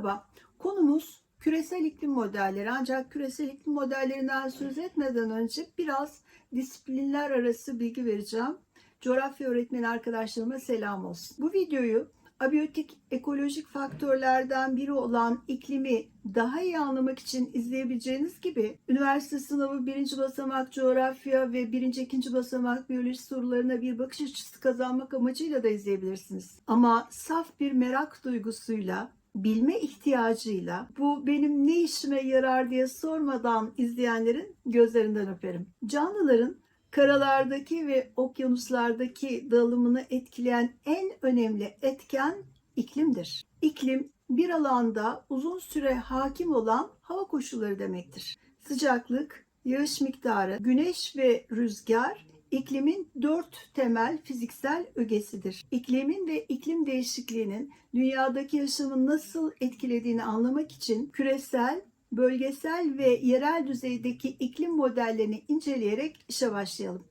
Merhaba. Konumuz küresel iklim modelleri. Ancak küresel iklim modellerinden söz etmeden önce biraz disiplinler arası bilgi vereceğim. Coğrafya öğretmeni arkadaşlarıma selam olsun. Bu videoyu abiyotik ekolojik faktörlerden biri olan iklimi daha iyi anlamak için izleyebileceğiniz gibi üniversite sınavı birinci basamak coğrafya ve birinci ikinci basamak biyoloji sorularına bir bakış açısı kazanmak amacıyla da izleyebilirsiniz. Ama saf bir merak duygusuyla bilme ihtiyacıyla bu benim ne işime yarar diye sormadan izleyenlerin gözlerinden öperim. Canlıların karalardaki ve okyanuslardaki dağılımını etkileyen en önemli etken iklimdir. İklim bir alanda uzun süre hakim olan hava koşulları demektir. Sıcaklık, yağış miktarı, güneş ve rüzgar iklimin dört temel fiziksel ögesidir. İklimin ve iklim değişikliğinin dünyadaki yaşamı nasıl etkilediğini anlamak için küresel, bölgesel ve yerel düzeydeki iklim modellerini inceleyerek işe başlayalım.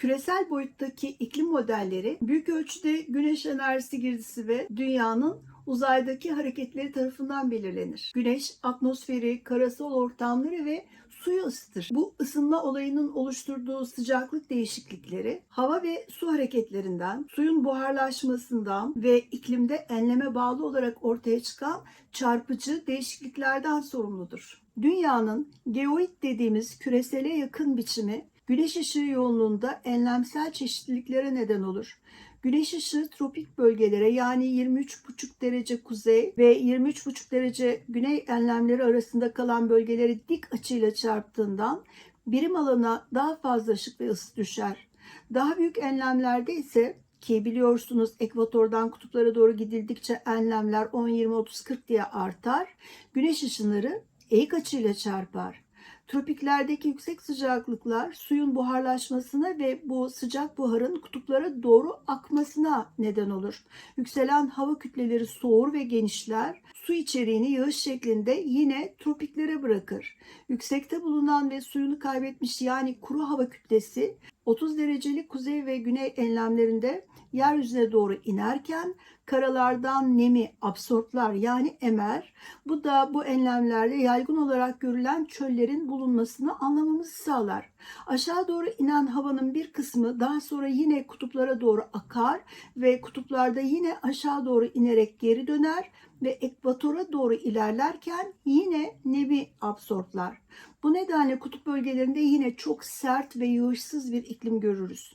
Küresel boyuttaki iklim modelleri büyük ölçüde güneş enerjisi girdisi ve dünyanın uzaydaki hareketleri tarafından belirlenir. Güneş atmosferi, karasal ortamları ve suyu ısıtır. Bu ısınma olayının oluşturduğu sıcaklık değişiklikleri hava ve su hareketlerinden, suyun buharlaşmasından ve iklimde enleme bağlı olarak ortaya çıkan çarpıcı değişikliklerden sorumludur. Dünyanın geoid dediğimiz küresele yakın biçimi güneş ışığı yoğunluğunda enlemsel çeşitliliklere neden olur. Güneş ışığı tropik bölgelere yani 23,5 derece kuzey ve 23,5 derece güney enlemleri arasında kalan bölgeleri dik açıyla çarptığından birim alana daha fazla ışık ve ısı düşer. Daha büyük enlemlerde ise ki biliyorsunuz ekvatordan kutuplara doğru gidildikçe enlemler 10, 20, 30, 40 diye artar. Güneş ışınları eğik açıyla çarpar. Tropiklerdeki yüksek sıcaklıklar suyun buharlaşmasına ve bu sıcak buharın kutuplara doğru akmasına neden olur. Yükselen hava kütleleri soğur ve genişler. Su içeriğini yağış şeklinde yine tropiklere bırakır. Yüksekte bulunan ve suyunu kaybetmiş yani kuru hava kütlesi 30 derecelik kuzey ve güney enlemlerinde yeryüzüne doğru inerken karalardan nemi absorplar yani emer. Bu da bu enlemlerde yaygın olarak görülen çöllerin bulunmasını anlamamızı sağlar. Aşağı doğru inen havanın bir kısmı daha sonra yine kutuplara doğru akar ve kutuplarda yine aşağı doğru inerek geri döner ve ekvatora doğru ilerlerken yine nemi absorplar. Bu nedenle kutup bölgelerinde yine çok sert ve yağışsız bir iklim görürüz.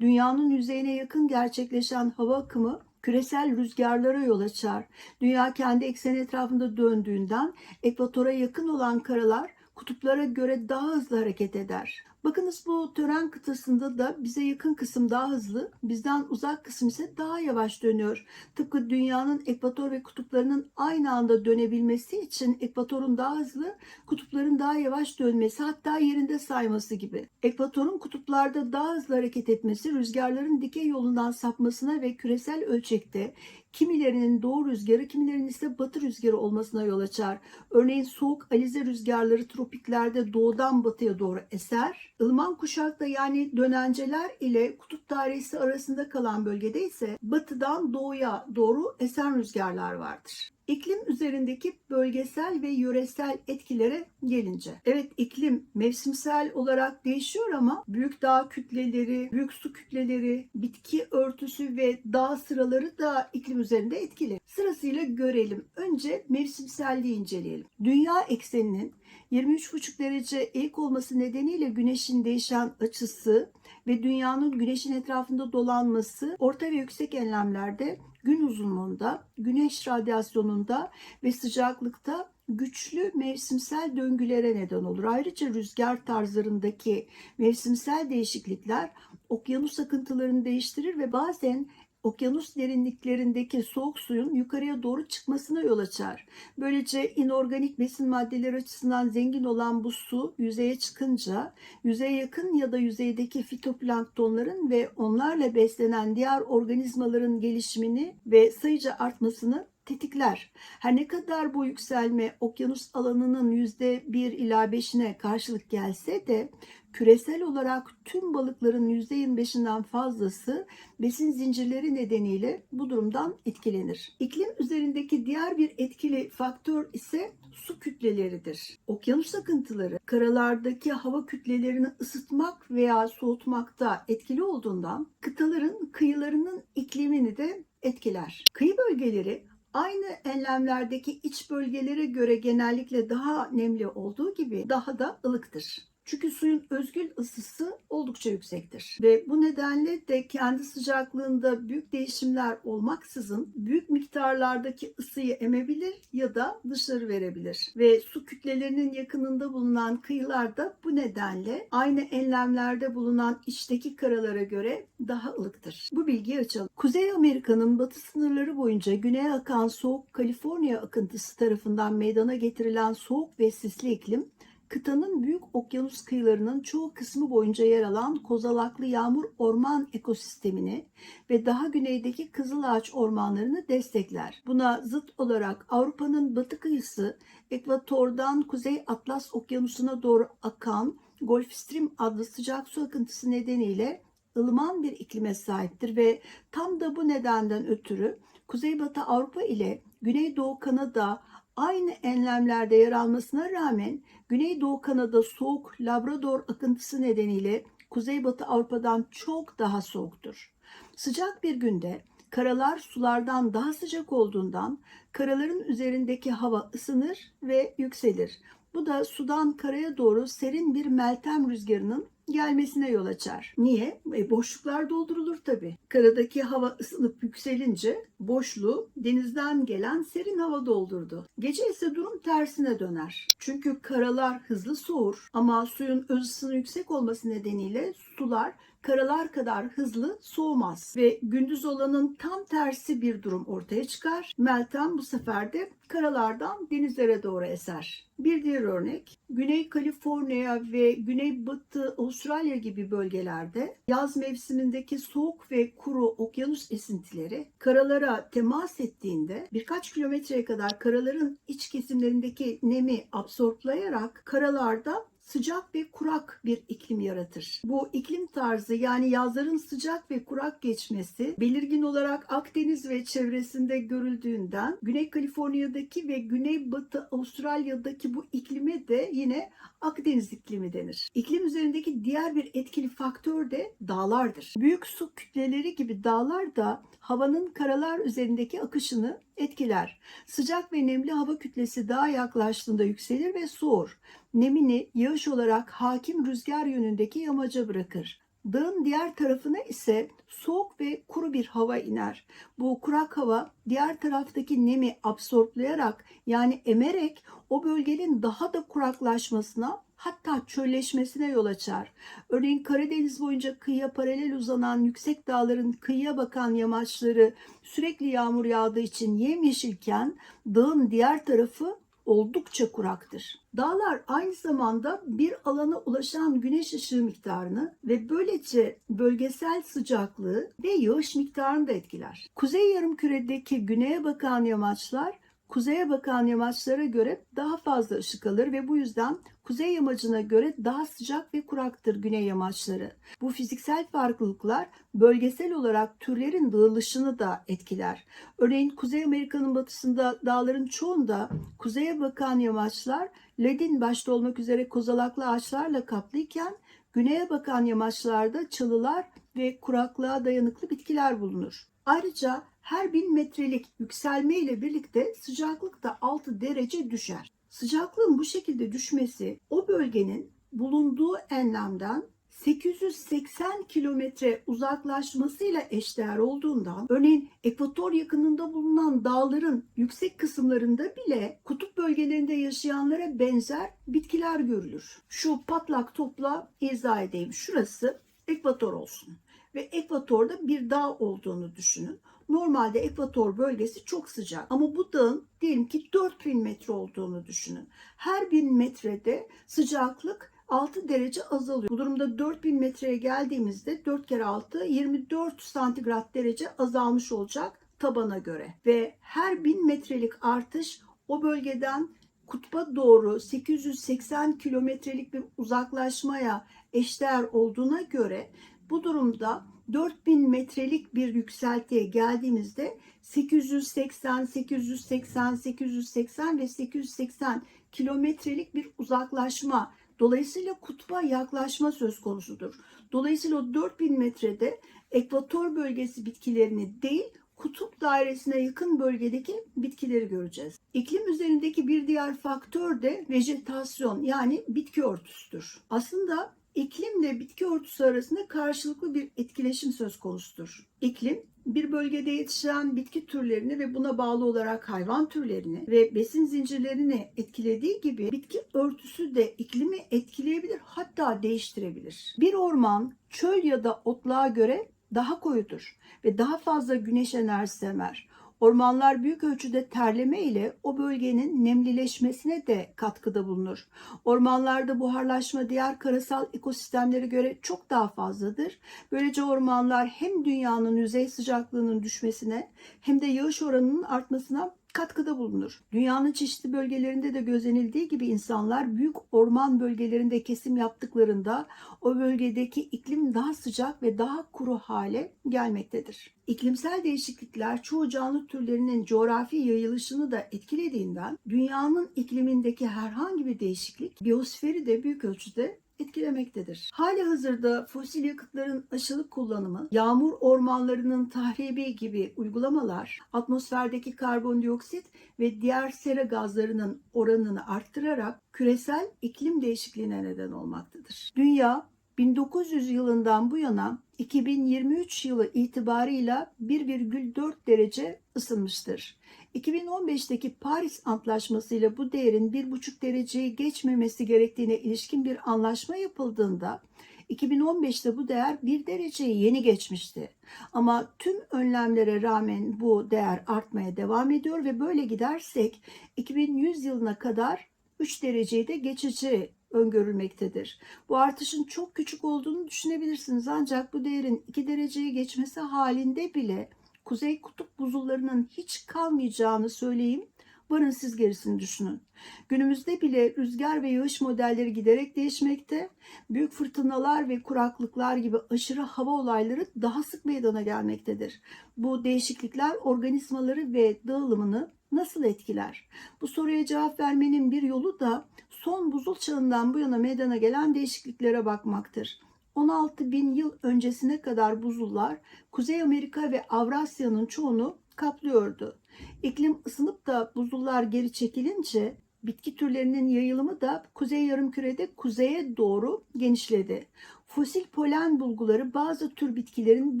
Dünyanın yüzeyine yakın gerçekleşen hava akımı küresel rüzgarlara yol açar. Dünya kendi ekseni etrafında döndüğünden ekvatora yakın olan karalar kutuplara göre daha hızlı hareket eder. Bakınız bu tören kıtasında da bize yakın kısım daha hızlı, bizden uzak kısım ise daha yavaş dönüyor. Tıpkı dünyanın ekvator ve kutuplarının aynı anda dönebilmesi için ekvatorun daha hızlı, kutupların daha yavaş dönmesi hatta yerinde sayması gibi. Ekvatorun kutuplarda daha hızlı hareket etmesi rüzgarların dikey yolundan sapmasına ve küresel ölçekte kimilerinin doğu rüzgarı, kimilerinin ise batı rüzgarı olmasına yol açar. Örneğin soğuk alize rüzgarları tropiklerde doğudan batıya doğru eser. Ilman kuşakta yani dönenceler ile kutup dairesi arasında kalan bölgede ise batıdan doğuya doğru esen rüzgarlar vardır. İklim üzerindeki bölgesel ve yöresel etkilere gelince. Evet iklim mevsimsel olarak değişiyor ama büyük dağ kütleleri, büyük su kütleleri, bitki örtüsü ve dağ sıraları da iklim üzerinde etkili. Sırasıyla görelim. Önce mevsimselliği inceleyelim. Dünya ekseninin 23,5 derece eğik olması nedeniyle güneşin değişen açısı ve dünyanın güneşin etrafında dolanması orta ve yüksek enlemlerde gün uzunluğunda, güneş radyasyonunda ve sıcaklıkta güçlü mevsimsel döngülere neden olur. Ayrıca rüzgar tarzlarındaki mevsimsel değişiklikler okyanus akıntılarını değiştirir ve bazen okyanus derinliklerindeki soğuk suyun yukarıya doğru çıkmasına yol açar. Böylece inorganik besin maddeleri açısından zengin olan bu su yüzeye çıkınca yüzeye yakın ya da yüzeydeki fitoplanktonların ve onlarla beslenen diğer organizmaların gelişimini ve sayıca artmasını tetikler. Her ne kadar bu yükselme okyanus alanının %1 ila 5'ine karşılık gelse de küresel olarak tüm balıkların %25'inden fazlası besin zincirleri nedeniyle bu durumdan etkilenir. İklim üzerindeki diğer bir etkili faktör ise su kütleleridir. Okyanus akıntıları karalardaki hava kütlelerini ısıtmak veya soğutmakta etkili olduğundan kıtaların kıyılarının iklimini de etkiler. Kıyı bölgeleri aynı enlemlerdeki iç bölgelere göre genellikle daha nemli olduğu gibi daha da ılıktır. Çünkü suyun özgül ısısı oldukça yüksektir. Ve bu nedenle de kendi sıcaklığında büyük değişimler olmaksızın büyük miktarlardaki ısıyı emebilir ya da dışarı verebilir. Ve su kütlelerinin yakınında bulunan kıyılar da bu nedenle aynı enlemlerde bulunan içteki karalara göre daha ılıktır. Bu bilgiyi açalım. Kuzey Amerika'nın batı sınırları boyunca güneye akan soğuk Kaliforniya akıntısı tarafından meydana getirilen soğuk ve sisli iklim kıtanın büyük okyanus kıyılarının çoğu kısmı boyunca yer alan kozalaklı yağmur orman ekosistemini ve daha güneydeki kızılağaç ormanlarını destekler. Buna zıt olarak Avrupa'nın batı kıyısı ekvatordan Kuzey Atlas Okyanusu'na doğru akan Gulf Stream adlı sıcak su akıntısı nedeniyle ılıman bir iklime sahiptir ve tam da bu nedenden ötürü Kuzeybatı Avrupa ile Güneydoğu Kanada aynı enlemlerde yer almasına rağmen Güneydoğu Kanada soğuk Labrador akıntısı nedeniyle Kuzeybatı Avrupa'dan çok daha soğuktur. Sıcak bir günde karalar sulardan daha sıcak olduğundan karaların üzerindeki hava ısınır ve yükselir. Bu da sudan karaya doğru serin bir meltem rüzgarının gelmesine yol açar. Niye? E, boşluklar doldurulur tabii. Karadaki hava ısınıp yükselince boşluğu denizden gelen serin hava doldurdu. Gece ise durum tersine döner. Çünkü karalar hızlı soğur ama suyun öz ısının yüksek olması nedeniyle sular karalar kadar hızlı soğumaz ve gündüz olanın tam tersi bir durum ortaya çıkar. Meltem bu sefer de karalardan denizlere doğru eser. Bir diğer örnek Güney Kaliforniya ve Güneybatı Avustralya gibi bölgelerde yaz mevsimindeki soğuk ve kuru okyanus esintileri karalara temas ettiğinde birkaç kilometreye kadar karaların iç kesimlerindeki nemi absorplayarak karalarda sıcak ve kurak bir iklim yaratır. Bu iklim tarzı yani yazların sıcak ve kurak geçmesi belirgin olarak Akdeniz ve çevresinde görüldüğünden Güney Kaliforniya'daki ve Güneybatı Avustralya'daki bu iklime de yine Akdeniz iklimi denir. İklim üzerindeki diğer bir etkili faktör de dağlardır. Büyük su kütleleri gibi dağlar da havanın karalar üzerindeki akışını etkiler. Sıcak ve nemli hava kütlesi daha yaklaştığında yükselir ve soğur. Nemini yağış olarak hakim rüzgar yönündeki yamaca bırakır. Dağın diğer tarafına ise soğuk ve kuru bir hava iner. Bu kurak hava diğer taraftaki nemi absorplayarak yani emerek o bölgenin daha da kuraklaşmasına hatta çölleşmesine yol açar. Örneğin Karadeniz boyunca kıyıya paralel uzanan yüksek dağların kıyıya bakan yamaçları sürekli yağmur yağdığı için yemyeşilken dağın diğer tarafı oldukça kuraktır. Dağlar aynı zamanda bir alana ulaşan güneş ışığı miktarını ve böylece bölgesel sıcaklığı ve yağış miktarını da etkiler. Kuzey yarımküredeki güneye bakan yamaçlar kuzeye bakan yamaçlara göre daha fazla ışık alır ve bu yüzden kuzey yamacına göre daha sıcak ve kuraktır güney yamaçları. Bu fiziksel farklılıklar bölgesel olarak türlerin dağılışını da etkiler. Örneğin Kuzey Amerika'nın batısında dağların çoğunda kuzeye bakan yamaçlar ledin başta olmak üzere kozalaklı ağaçlarla kaplıyken güneye bakan yamaçlarda çalılar ve kuraklığa dayanıklı bitkiler bulunur. Ayrıca her bin metrelik yükselme ile birlikte sıcaklık da 6 derece düşer. Sıcaklığın bu şekilde düşmesi o bölgenin bulunduğu enlemden 880 kilometre uzaklaşmasıyla eşdeğer olduğundan örneğin ekvator yakınında bulunan dağların yüksek kısımlarında bile kutup bölgelerinde yaşayanlara benzer bitkiler görülür. Şu patlak topla izah edeyim. Şurası ekvator olsun ve ekvatorda bir dağ olduğunu düşünün. Normalde ekvator bölgesi çok sıcak ama bu dağın diyelim ki 4000 metre olduğunu düşünün. Her 1000 metrede sıcaklık 6 derece azalıyor. Bu durumda 4000 metreye geldiğimizde 4 kere 6 24 santigrat derece azalmış olacak tabana göre ve her 1000 metrelik artış o bölgeden kutba doğru 880 kilometrelik bir uzaklaşmaya eşdeğer olduğuna göre bu durumda 4000 metrelik bir yükseltiye geldiğimizde 880, 880, 880 ve 880 kilometrelik bir uzaklaşma dolayısıyla kutba yaklaşma söz konusudur. Dolayısıyla o 4000 metrede ekvator bölgesi bitkilerini değil kutup dairesine yakın bölgedeki bitkileri göreceğiz. İklim üzerindeki bir diğer faktör de vejetasyon yani bitki örtüsüdür. Aslında iklimle bitki örtüsü arasında karşılıklı bir etkileşim söz konusudur. İklim bir bölgede yetişen bitki türlerini ve buna bağlı olarak hayvan türlerini ve besin zincirlerini etkilediği gibi bitki örtüsü de iklimi etkileyebilir hatta değiştirebilir. Bir orman çöl ya da otluğa göre daha koyudur ve daha fazla güneş enerjisi emer. Ormanlar büyük ölçüde terleme ile o bölgenin nemlileşmesine de katkıda bulunur. Ormanlarda buharlaşma diğer karasal ekosistemlere göre çok daha fazladır. Böylece ormanlar hem dünyanın yüzey sıcaklığının düşmesine hem de yağış oranının artmasına katkıda bulunur. Dünyanın çeşitli bölgelerinde de gözlenildiği gibi insanlar büyük orman bölgelerinde kesim yaptıklarında o bölgedeki iklim daha sıcak ve daha kuru hale gelmektedir. İklimsel değişiklikler çoğu canlı türlerinin coğrafi yayılışını da etkilediğinden dünyanın iklimindeki herhangi bir değişiklik biyosferi de büyük ölçüde etkilemektedir. Hali hazırda fosil yakıtların aşırı kullanımı, yağmur ormanlarının tahribi gibi uygulamalar atmosferdeki karbondioksit ve diğer sera gazlarının oranını arttırarak küresel iklim değişikliğine neden olmaktadır. Dünya 1900 yılından bu yana 2023 yılı itibarıyla 1,4 derece ısınmıştır. 2015'teki Paris Antlaşması ile bu değerin 1,5 dereceyi geçmemesi gerektiğine ilişkin bir anlaşma yapıldığında 2015'te bu değer 1 dereceyi yeni geçmişti. Ama tüm önlemlere rağmen bu değer artmaya devam ediyor ve böyle gidersek 2100 yılına kadar 3 dereceyi de geçici öngörülmektedir. Bu artışın çok küçük olduğunu düşünebilirsiniz ancak bu değerin 2 dereceyi geçmesi halinde bile kuzey kutup buzullarının hiç kalmayacağını söyleyeyim. Varın siz gerisini düşünün. Günümüzde bile rüzgar ve yağış modelleri giderek değişmekte. Büyük fırtınalar ve kuraklıklar gibi aşırı hava olayları daha sık meydana gelmektedir. Bu değişiklikler organizmaları ve dağılımını nasıl etkiler? Bu soruya cevap vermenin bir yolu da son buzul çağından bu yana meydana gelen değişikliklere bakmaktır. 16 bin yıl öncesine kadar buzullar Kuzey Amerika ve Avrasya'nın çoğunu kaplıyordu. İklim ısınıp da buzullar geri çekilince bitki türlerinin yayılımı da kuzey yarımkürede kuzeye doğru genişledi. Fosil polen bulguları bazı tür bitkilerin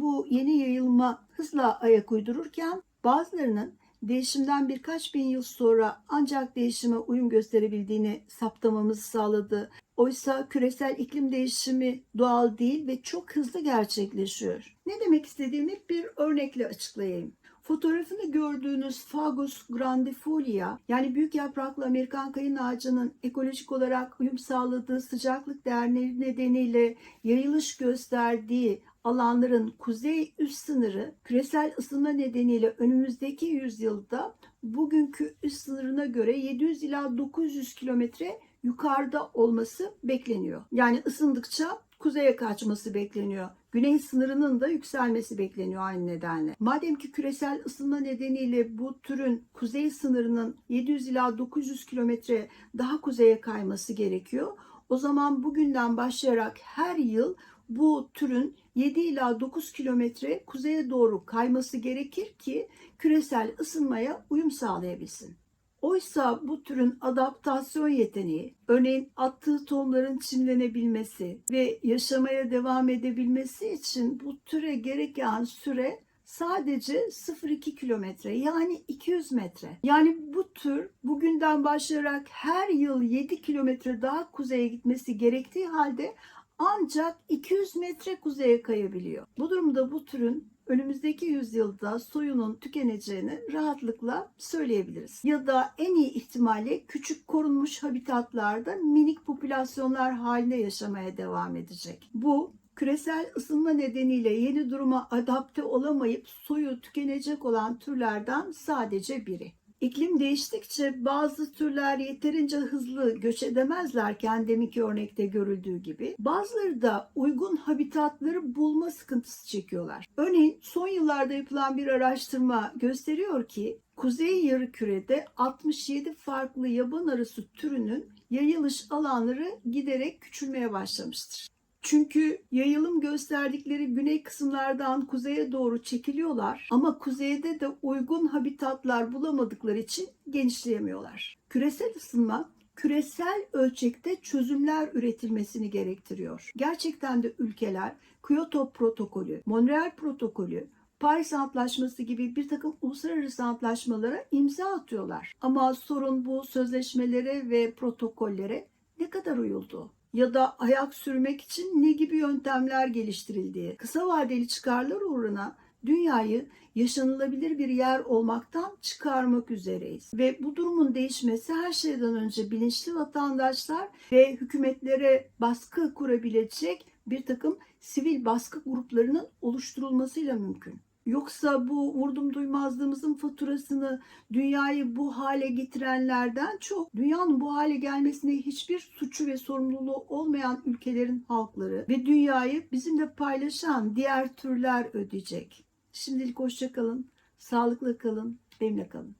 bu yeni yayılma hızla ayak uydururken bazılarının değişimden birkaç bin yıl sonra ancak değişime uyum gösterebildiğini saptamamızı sağladı. Oysa küresel iklim değişimi doğal değil ve çok hızlı gerçekleşiyor. Ne demek istediğimi bir örnekle açıklayayım. Fotoğrafını gördüğünüz Fagus grandifolia yani büyük yapraklı Amerikan kayın ağacının ekolojik olarak uyum sağladığı sıcaklık değerleri nedeniyle yayılış gösterdiği alanların kuzey üst sınırı küresel ısınma nedeniyle önümüzdeki yüzyılda bugünkü üst sınırına göre 700 ila 900 kilometre yukarıda olması bekleniyor. Yani ısındıkça kuzeye kaçması bekleniyor. Güney sınırının da yükselmesi bekleniyor aynı nedenle. Madem ki küresel ısınma nedeniyle bu türün kuzey sınırının 700 ila 900 kilometre daha kuzeye kayması gerekiyor. O zaman bugünden başlayarak her yıl bu türün 7 ila 9 kilometre kuzeye doğru kayması gerekir ki küresel ısınmaya uyum sağlayabilsin. Oysa bu türün adaptasyon yeteneği, örneğin attığı tohumların çimlenebilmesi ve yaşamaya devam edebilmesi için bu türe gereken süre sadece 0,2 kilometre yani 200 metre. Yani bu tür bugünden başlayarak her yıl 7 kilometre daha kuzeye gitmesi gerektiği halde ancak 200 metre kuzeye kayabiliyor. Bu durumda bu türün önümüzdeki yüzyılda soyunun tükeneceğini rahatlıkla söyleyebiliriz. Ya da en iyi ihtimalle küçük korunmuş habitatlarda minik popülasyonlar halinde yaşamaya devam edecek. Bu Küresel ısınma nedeniyle yeni duruma adapte olamayıp soyu tükenecek olan türlerden sadece biri. İklim değiştikçe bazı türler yeterince hızlı göç edemezlerken deminki örnekte görüldüğü gibi bazıları da uygun habitatları bulma sıkıntısı çekiyorlar. Örneğin son yıllarda yapılan bir araştırma gösteriyor ki Kuzey Yarımküre'de 67 farklı yaban arısı türünün yayılış alanları giderek küçülmeye başlamıştır. Çünkü yayılım gösterdikleri güney kısımlardan kuzeye doğru çekiliyorlar ama kuzeyde de uygun habitatlar bulamadıkları için genişleyemiyorlar. Küresel ısınma küresel ölçekte çözümler üretilmesini gerektiriyor. Gerçekten de ülkeler Kyoto protokolü, Montreal protokolü, Paris Antlaşması gibi bir takım uluslararası antlaşmalara imza atıyorlar. Ama sorun bu sözleşmelere ve protokollere ne kadar uyuldu? Ya da ayak sürmek için ne gibi yöntemler geliştirildiği, kısa vadeli çıkarlar uğruna dünyayı yaşanılabilir bir yer olmaktan çıkarmak üzereyiz. Ve bu durumun değişmesi her şeyden önce bilinçli vatandaşlar ve hükümetlere baskı kurabilecek bir takım sivil baskı gruplarının oluşturulmasıyla mümkün. Yoksa bu vurdum duymazlığımızın faturasını dünyayı bu hale getirenlerden çok dünyanın bu hale gelmesine hiçbir suçu ve sorumluluğu olmayan ülkelerin halkları ve dünyayı bizimle paylaşan diğer türler ödeyecek. Şimdilik hoşça kalın, sağlıklı kalın, benimle kalın.